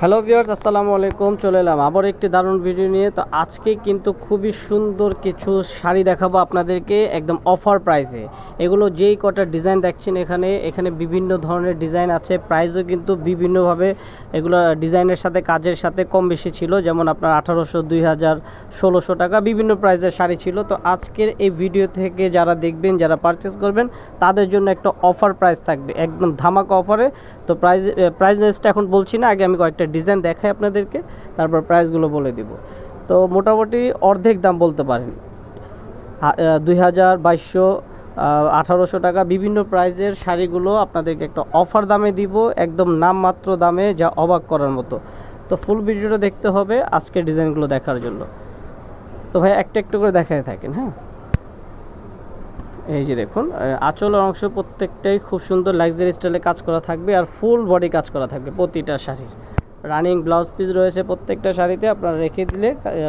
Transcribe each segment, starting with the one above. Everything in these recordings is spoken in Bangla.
হ্যালো ভিউয়ার্স, আসসালামু আলাইকুম, চলে এলাম আবার একটি দারুণ ভিডিও নিয়ে। তো আজকে কিন্তু খুবই সুন্দর কিছু শাড়ি দেখাবো আপনাদেরকে একদম অফার প্রাইসে এগুলো যেই কটা ডিজাইন দেখছেন এখানে এখানে বিভিন্ন ধরনের ডিজাইন আছে। প্রাইসও কিন্তু বিভিন্নভাবে এগুলো ডিজাইনের সাথে, কাজের সাথে কম বেশি ছিল। যেমন আপনার আঠারোশো, দুই হাজার, ষোলোশো টাকা বিভিন্ন প্রাইসের শাড়ি ছিল। তো আজকের এই ভিডিও থেকে যারা দেখবেন, যারা পারচেস করবেন, তাদের জন্য একটা অফার প্রাইস থাকবে। একদম ধামাকা অফারে তো প্রাইস প্রাইস এখন বলছি না, আগে আমি কয়েকটা ডিজাইন দেখাই আপনাদেরকে, তারপর প্রাইসগুলো বলে দিব। তো মোটামুটি অর্ধেক দাম বলতে পারেন। দুই হাজার বাইশশো আঠারোশো টাকা। বিভিন্ন প্রাইজের শাড়িগুলো আপনাদেরকে একটা অফার দামে দিব, একদম নামমাত্র দামে, যা অবাক করার মতো। তো ফুল ভিডিওটা দেখতে হবে আজকের ডিজাইনগুলো দেখার জন্য। তো ভাই, একটা একটু করে দেখায় থাকেন হ্যাঁ? এই যে দেখুন আঁচলের অংশ প্রত্যেকটাই খুব সুন্দর লাক্সারি স্টাইলে কাজ করা থাকবে আর ফুল বডি কাজ করা থাকবে প্রতিটা শাড়ির। রানিং ব্লাউজ পিস রয়েছে প্রত্যেকটা শাড়িতে আপনারা রেখে দিলে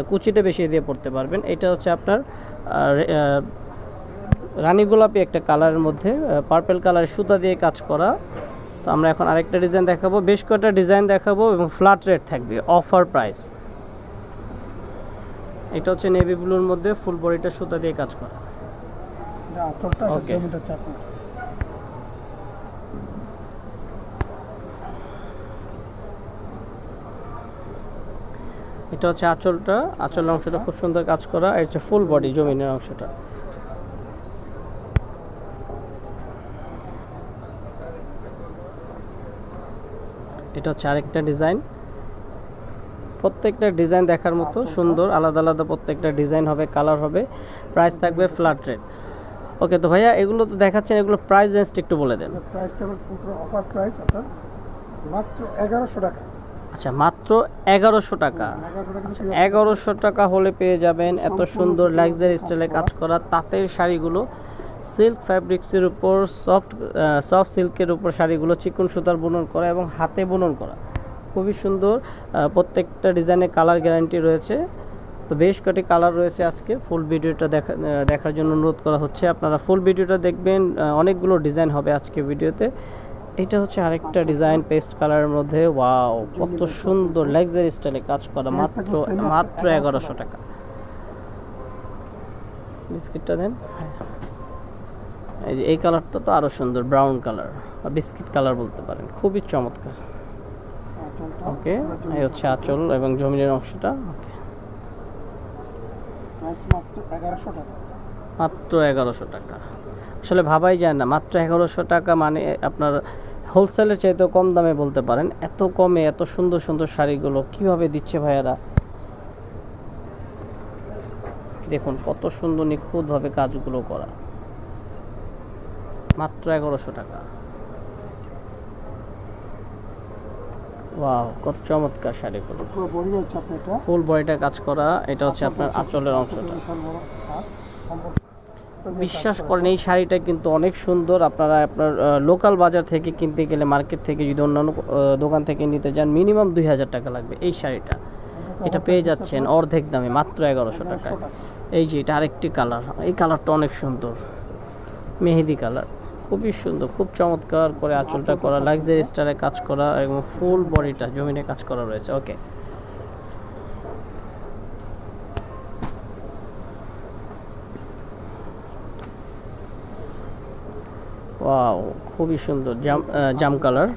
কুচিটা বেশি দিয়ে পড়তে পারবেন। এটা হচ্ছে আপনার রানী গোলাপি একটা কালারের মধ্যে পার্পেল কালারের সুতা দিয়ে কাজ করা। তো আমরা এখন আরেকটা ডিজাইন দেখাবো। বেশ কয়েকটা ডিজাইন দেখাবো এবং ফ্ল্যাট রেট থাকবে অফার প্রাইস এটা হচ্ছে নেভি ব্লুর মধ্যে ফুল বডিটা সুতা দিয়ে কাজ করা। Okay. এটা হচ্ছে আঁচলটা। আঁচলের অংশটা খুব সুন্দর কাজ করা। আর হচ্ছে ফুল বডি জমিনের অংশটা। এটা হচ্ছে আরেকটা ডিজাইন প্রত্যেকটা ডিজাইন দেখার মতো সুন্দর আলাদা আলাদা প্রত্যেকটা ডিজাইন হবে কালার হবে। প্রাইস থাকবে ফ্ল্যাট রেট ওকে তো ভাইয়া এগুলো তো দেখাচ্ছেন এগুলো প্রাইস রেঞ্জটা একটু বলে দেন। প্রাইসটা পুরো অফার প্রাইস আপনার মাত্র এগারোশো টাকা। আচ্ছা মাত্র এগারোশো টাকা। এগারোশো টাকা হলে পেয়ে যাবেন এত সুন্দর লাক্সারি স্টাইলে কাজ করা তাঁতের শাড়িগুলো। সিল্ক ফ্যাব্রিক্সের উপর সফট সফট সিল্কের উপর শাড়িগুলো চিকন সুতার বুনন করা এবং হাতে বুনন করা। খুবই সুন্দর প্রত্যেকটা ডিজাইনের কালার গ্যারান্টি রয়েছে। তো বেশ কটি কালার রয়েছে আজকে। ফুল ভিডিওটা দেখা দেখার জন্য অনুরোধ করা হচ্ছে। আপনারা ফুল ভিডিওটা দেখবেন অনেকগুলো ডিজাইন হবে আজকে ভিডিওতে। এটা হচ্ছে আরেকটা ডিজাইন পেস্ট কালারের মধ্যে ওয়াও কত সুন্দর লাক্সারি স্টাইলে কাজ করা, মাত্র মাত্র এগারোশো টাকা। বিস্কিটটা দেন। এই যে এই কালারটা তো আরও সুন্দর ব্রাউন কালার বা বিস্কিট কালার বলতে পারেন, খুবই চমৎকার। ওকে এই হচ্ছে আঁচল এবং জমিনের অংশটা। ওকে মাত্র এগারোশো টাকা। আসলে ভাবাই যায় না, মাত্র এগারোশো টাকা মানে আপনার হোলসেলের চাইতেও কম দামে বলতে পারেন এত কমে এত সুন্দর সুন্দর শাড়িগুলো কীভাবে দিচ্ছে ভাইয়ারা দেখুন কত সুন্দর নিখুঁতভাবে কাজগুলো করা মাত্র এগারোশো টাকা ওয়াও কত চমৎকার শাড়িগুলো ফুল বডিটা কাজ করা এটা হচ্ছে আপনার আঁচলের অংশটা বিশ্বাস করেন এই শাড়িটা কিন্তু অনেক সুন্দর। আপনারা আপনার লোকাল বাজার থেকে কিনতে গেলে মার্কেট থেকে যদি অন্যান্য দোকান থেকে নিতে যান মিনিমাম দুই হাজার টাকা লাগবে এই শাড়িটা। এটা পেয়ে যাচ্ছেন অর্ধেক দামে মাত্র এগারোশো টাকায়। এই যে এটা আরেকটি কালার এই কালারটা অনেক সুন্দর। মেহেদি কালার খুবই সুন্দর খুব চমৎকার করে আঁচলটা করা লাক্সারি স্টাইলে কাজ করা এবং ফুল বডিটা জমিনে কাজ করা রয়েছে। ওকে ওয়াও খুবই সুন্দর। জাম জাম কালার।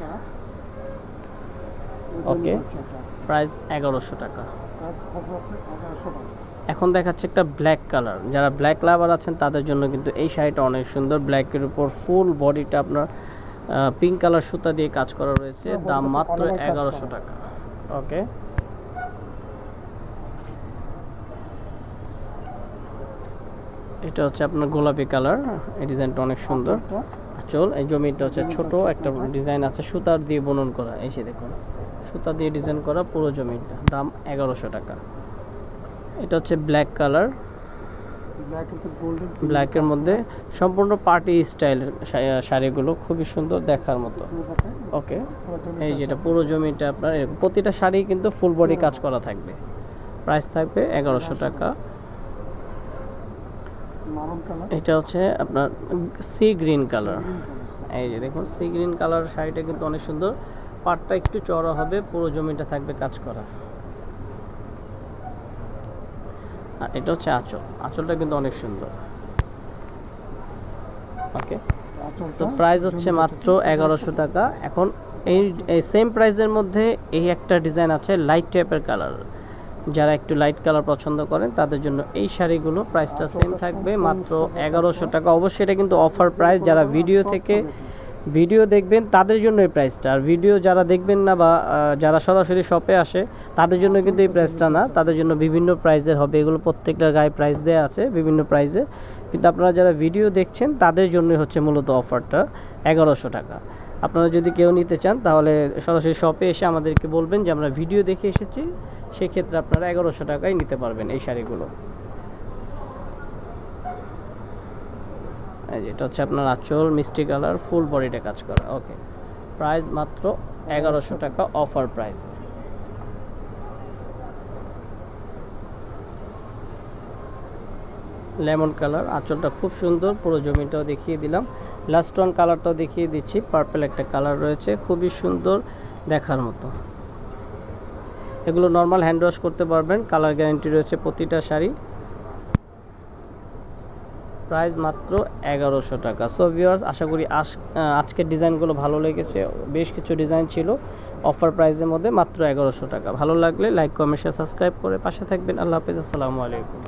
ওকে, প্রাইস এগারোশো টাকা। এখন দেখাচ্ছে একটা ব্ল্যাক কালার। যারা ব্ল্যাক লাভার আছেন, তাদের জন্য কিন্তু এই শাড়িটা অনেক সুন্দর। ব্ল্যাকের উপর ফুল বডিটা আপনার পিঙ্ক কালার সুতা দিয়ে কাজ করা রয়েছে। দাম মাত্র এগারোশো। টাকা। ওকে। এটা হচ্ছে আপনার গোলাপি কালার। এই ডিজাইনটা অনেক সুন্দর। চল। এই জমিটা হচ্ছে ছোট একটা ডিজাইন আছে সুতার দিয়ে বুনন করা। এই যে দেখুন সুতা দিয়ে ডিজাইন করা পুরো জমিটা দাম এগারোশো টাকা। এটা হচ্ছে ব্ল্যাক কালার। ব্ল্যাকের মধ্যে সম্পূর্ণ পার্টি স্টাইলের শাড়িগুলো খুবই সুন্দর দেখার মতো। ওকে এই যেটা পুরো জমিটা আপনার প্রতিটা শাড়ি কিন্তু ফুল বডি কাজ করা থাকবে। প্রাইস থাকবে এগারোশো। টাকা। এটা হচ্ছে আপনার সি গ্রিন কালার এই যে দেখুন সি গ্রিন কালার শাড়িটা কিন্তু অনেক সুন্দর। পাটটা একটু চড়া হবে পুরো জমিটা থাকবে কাজ করা। আর এটা হচ্ছে আঁচল। আঁচলটা কিন্তু অনেক সুন্দর। ওকে তো প্রাইস হচ্ছে মাত্র এগারোশো টাকা। এখন এই এই সেম প্রাইসের মধ্যে এই একটা ডিজাইন আছে লাইট টাইপের কালার যারা একটু লাইট কালার পছন্দ করেন, তাদের জন্য এই শাড়িগুলো প্রাইসটা সেম থাকবে, মাত্র এগারোশো টাকা। অবশ্যই এটা কিন্তু অফার প্রাইস যারা ভিডিও থেকে ভিডিও দেখবেন, তাদের জন্য এই প্রাইসটা আর ভিডিও যারা দেখবেন না বা যারা সরাসরি শপে আসে, তাদের জন্য কিন্তু এই প্রাইসটা না। তাদের জন্য বিভিন্ন প্রাইজের হবে। এগুলো প্রত্যেকটা গায়ে প্রাইস দেওয়া আছে, বিভিন্ন প্রাইসে কিন্তু আপনারা যারা ভিডিও দেখছেন, তাদের জন্যই হচ্ছে মূলত অফারটা এগারোশো টাকা। আপনারা যদি কেউ নিতে চান, তাহলে সরাসরি শপে এসে আমাদেরকে বলবেন যে আমরা ভিডিও দেখে এসেছি। সেক্ষেত্রে আপনারা এগারোশো টাকায় নিতে পারবেন এই শাড়িগুলো। এটা হচ্ছে আপনার আঁচল, মিষ্টি কালার ফুল বডিতে কাজ করা। ওকে প্রাইস মাত্র এগারোশো টাকা অফার প্রাইস লেমন কালার, আঁচলটা খুব সুন্দর, পুরো জমিটাও দেখিয়ে দিলাম। লাস্ট ওয়ান কালারটাও দেখিয়ে দিচ্ছি পার্পল একটা কালার রয়েছে, খুবই সুন্দর দেখার মতো। এগুলো নর্মাল হ্যান্ড ওয়াশ করতে পারবেন কালার গ্যারান্টি রয়েছে প্রতিটা শাড়ি। প্রাইস মাত্র এগারোশো টাকা। সো ভিউয়ার্স আশা করি আজ আজকের ডিজাইনগুলো ভালো লেগেছে। বেশ কিছু ডিজাইন ছিল অফার প্রাইসের মধ্যে মাত্র এগারোশো টাকা। ভালো লাগলে লাইক কমেন্ট সাবস্ক্রাইব করে পাশে থাকবেন। আল্লাহ হাফিজ, আসসালামু আলাইকুম।